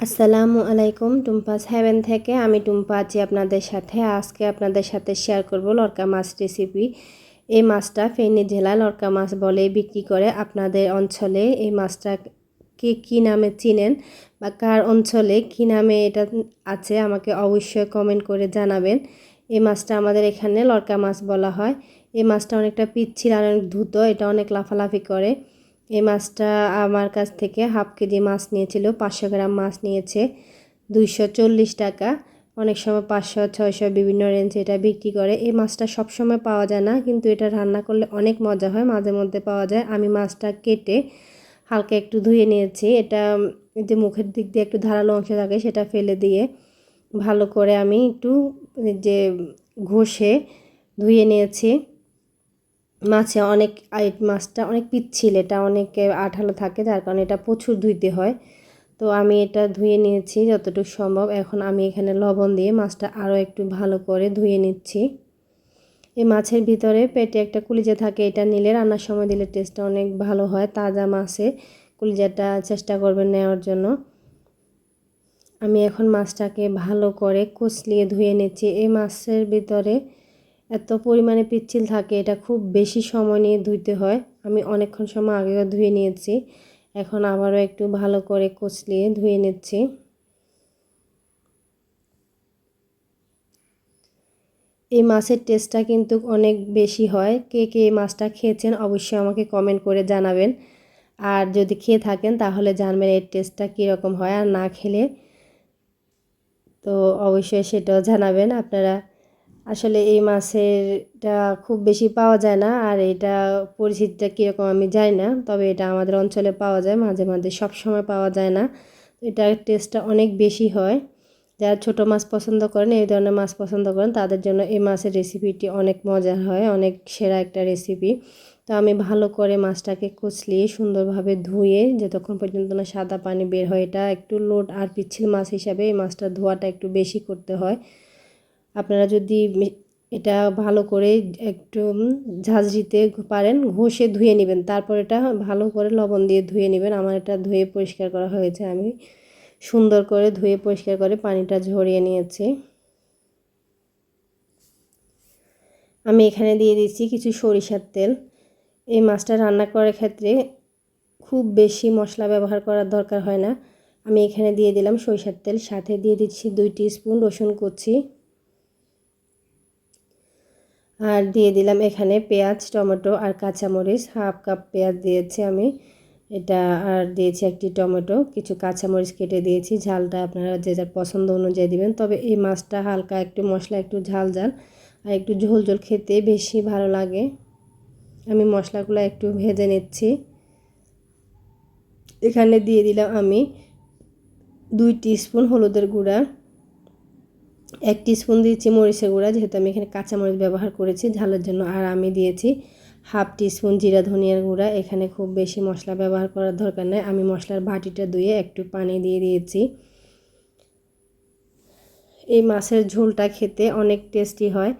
আসসালামু আলাইকুম। টুম্পাস হ্যাভেন থেকে আমি টুম্পা আছি আপনাদের সাথে। আজকে আপনাদের সাথে শেয়ার করব লরকা মাছ রেসিপি এই মাছটা ফেনী জেলায় লরকা মাছ বলে বিক্রি করে আপনাদের অঞ্চলে। এই মাছটা কে কী নামে চিনেন বা কার অঞ্চলে কী নামে এটা আছে আমাকে অবশ্যই কমেন্ট করে জানাবেন। এই মাছটা আমাদের এখানে লরকা মাছ বলা হয়। এই মাছটা অনেকটা পিচ্ছিল আর অনেক দ্রুত এটা অনেক লাফালাফি করে। এই মাছটা আমার কাছ থেকে হাফ কেজি মাছ নিয়েছিল, পাঁচশো গ্রাম মাছ নিয়েছে, দুইশো চল্লিশ টাকা। অনেক সময় পাঁচশো, ছয়শো বিভিন্ন রেঞ্জে এটা বিক্রি করে। এই মাছটা সব সময় পাওয়া যায় না, কিন্তু এটা রান্না করলে অনেক মজা হয়, মাঝে মধ্যে পাওয়া যায়। আমি মাছটা কেটে হালকা একটু ধুয়ে নিয়েছি, এটা যে মুখের দিক দিয়ে একটু ধারালো অংশ থাকে সেটা ফেলে দিয়ে ভালো করে আমি একটু যে ঘষে ধুয়ে নিয়েছি। মাছে অনেক মাছটা অনেক পিচ্ছিল, এটা অনেক আঠালো থাকে, যার কারণে এটা প্রচুর ধুইতে হয়। তো আমি এটা ধুয়ে নিয়েছি যতটুকু সম্ভব। এখন আমি এখানে লবণ দিয়ে মাছটা আরও একটু ভালো করে ধুয়ে নিচ্ছি। এই মাছের ভিতরে পেটে একটা কুলিজা থাকে, এটা নিলে রান্নার সময় দিলে টেস্টটা অনেক ভালো হয়। তাজা মাছে কুলিজাটা চেষ্টা করবেন নেওয়ার জন্য। আমি এখন মাছটাকে ভালো করে কচলিয়ে ধুয়ে নিচ্ছি। এই মাছের ভিতরে এত পরিমাণে পিচ্ছিল থাকে, এটা খুব বেশি সময় নিয়ে ধুইতে হয়। আমি অনেকক্ষণ সময় আগেও ধুয়ে নিয়েছি, এখন আবারও একটু ভালো করে কচলিয়ে ধুয়ে নিচ্ছি। এই মাছের টেস্টটা কিন্তু অনেক বেশি হয়। কে কে এই মাছটা খেয়েছেন অবশ্যই আমাকে কমেন্ট করে জানাবেন। আর যদি খেয়ে থাকেন তাহলে জানবেন এর টেস্টটা কীরকম হয়, আর না খেলে তো অবশ্যই সেটাও জানাবেন। আপনারা আসলে এই মাছেরটা খুব বেশি পাওয়া যায় না, আর এটা পরিচিতিটা কীরকম আমি জানি না, তবে এটা আমাদের অঞ্চলে পাওয়া যায়, মাঝে মাঝে সব সময় পাওয়া যায় না। এটার টেস্টটা অনেক বেশি হয়। যারা ছোট মাছ পছন্দ করেন, এই ধরনের মাছ পছন্দ করেন, তাদের জন্য এই মাছের রেসিপিটি অনেক মজার হয়, অনেক সেরা একটা রেসিপি তো আমি ভালো করে মাছটাকে কুচলিয়ে সুন্দরভাবে ধুয়ে, যতক্ষণ পর্যন্ত না সাদা পানি বের হয়, এটা একটু লোড আর পিচ্ছিল মাছ হিসাবে এই মাছটা ধোয়াটা একটু বেশি করতে হয়। আপনারা যদি এটা ভালো করে একটু ঝাঁঝরিতে পারেন, ঘষে ধুয়ে নেবেন। তারপর এটা ভালো করে লবণ দিয়ে ধুয়ে নেবেন। আমার এটা ধুয়ে পরিষ্কার করা হয়েছে। আমি সুন্দর করে ধুয়ে পরিষ্কার করে পানিটা ঝরিয়ে নিয়েছি। আমি এখানে দিয়ে দিচ্ছি কিছু সরিষার তেল। এই মাছটা রান্না করার ক্ষেত্রে খুব বেশি মশলা ব্যবহার করার দরকার হয় না। আমি এখানে দিয়ে দিলাম সরিষার তেল। সাথে দিয়ে দিচ্ছি দুই স্পুন রসুন কুচি। আর দিয়ে দিলাম এখানে পেঁয়াজ, টমেটো আর কাঁচামরিচ। হাফ কাপ পেঁয়াজ দিয়েছি আমি। এটা আর দিয়েছি একটি টমেটো। কিছু কাঁচামরিচ কেটে দিয়েছি। ঝালটা আপনারা যে যার পছন্দ অনুযায়ী দিবেন। তবে এই মাছটা হালকা একটু মশলা, একটু ঝাল ঝাল আর একটু ঝোল ঝোল খেতে বেশি ভালো লাগে। আমি মশলাগুলো একটু ভেজে নিচ্ছি। এখানে দিয়ে দিলাম আমি দুই স্পুন হলুদের গুঁড়া। এক স্পুন দিয়েছি মরিচের গুঁড়া, যেহেতু আমি এখানে কাঁচামরিচ ব্যবহার করেছি, ঝালের জন্য আর আমি দিয়েছি হাফ স্পুন জিরা ধনিয়ার গুঁড়া। এখানে খুব বেশি মশলা ব্যবহার করার দরকার নেই। আমি মশলার বাটিটা ধুয়ে একটু পানি দিয়ে দিয়েছি। এই মাছের ঝোলটা খেতে অনেক টেস্টি হয়।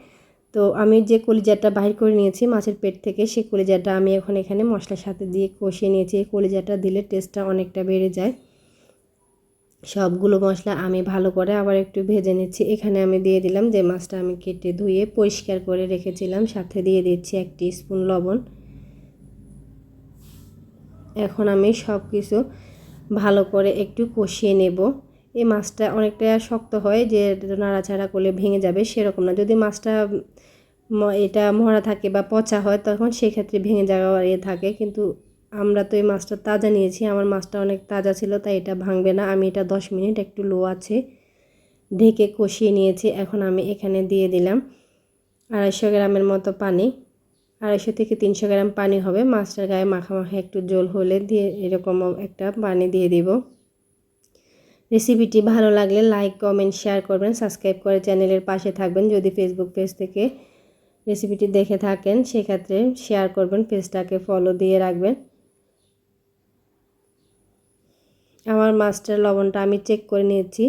তো আমি যে কলিজাটা বাহির করে নিয়েছি মাছের পেট থেকে, সেই কলিজাটা আমি এখন এখানে মশলার সাথে দিয়ে কষিয়ে নিয়েছি। এই কলিজাটা দিলে টেস্টটা অনেকটা বেড়ে যায়। সবগুলো মশলা আমি ভালো করে আবার একটু ভেজে নিচ্ছি। এখানে আমি দিয়ে দিলাম যে মাছটা আমি কেটে ধুয়ে পরিষ্কার করে রেখেছিলাম। সাথে দিয়ে দিচ্ছি এক স্পুন লবণ। এখন আমি সব কিছু ভালো করে একটু কষিয়ে নেব। এই মাছটা অনেকটা শক্ত হয়, যে নাড়াচাড়া করলে ভেঙে যাবে সেরকম না। যদি মাছটা এটা মরা থাকে বা পচা হয়, তখন সেক্ষেত্রে ভেঙে যাওয়ার ইয়ে থাকে। কিন্তু আমরা তো এই মাছটা তাজা নিয়েছি, আমার মাছটা অনেক তাজা ছিল, তাই এটা ভাঙবে না। আমি এটা দশ মিনিট একটু লো আছে ঢেকে কষিয়ে নিয়েছি, এখন আমি এখানে দিয়ে দিলাম আড়াইশো গ্রামের মতো পানি। আড়াইশো থেকে তিনশো গ্রাম পানি হবে, মাছটার গায়ে মাখা একটু জল হলে দিয়ে এরকম একটা পানি দিয়ে দিব। রেসিপিটি ভালো লাগলে লাইক, কমেন্ট, শেয়ার করবেন, সাবস্ক্রাইব করে চ্যানেলের পাশে থাকবেন। যদি ফেসবুক পেজ থেকে রেসিপিটি দেখে থাকেন, সেক্ষেত্রে শেয়ার করবেন, পেজটাকে ফলো দিয়ে রাখবেন। আমার মাছটার লবণটা আমি চেক করে নিয়েছি।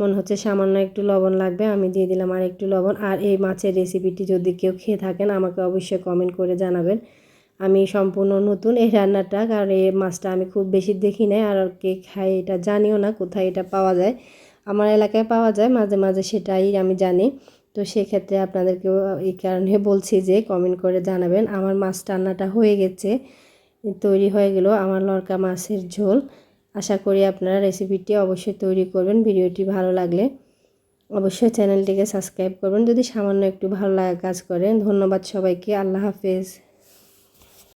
মনে হচ্ছে সামান্য একটু লবণ লাগবে, আমি দিয়ে দিলাম আর একটু লবণ। আর এই মাছের রেসিপিটি যদি কেউ খেয়ে থাকেন, আমাকে অবশ্যই কমেন্ট করে জানাবেন। আমি সম্পূর্ণ নতুন এই রান্নাটা, কারণ এই মাছটা আমি খুব বেশি দেখি নাই, আর কে খায় এটা জানিও না কোথায় এটা পাওয়া যায়। আমার এলাকায় পাওয়া যায়, মাঝে মাঝে সেটাই আমি জানি। তো সেক্ষেত্রে আপনাদেরকেও এই কারণে বলছি যে কমেন্ট করে জানাবেন। আমার মাছ রান্নাটা হয়ে গেছে, তৈরি হয়ে গেল আমার লড়কা মাছের ঝোল। আশা করি আপনারা রেসিপিটি অবশ্যই তৈরি করবেন, ভিডিওটি ভালো লাগলে অবশ্যই চ্যানেলটিকে সাবস্ক্রাইব করবেন। যদি সামান্য একটু ভালো লাগা কাজ করেন ধন্যবাদ সবাইকে, আল্লাহ হাফেজ।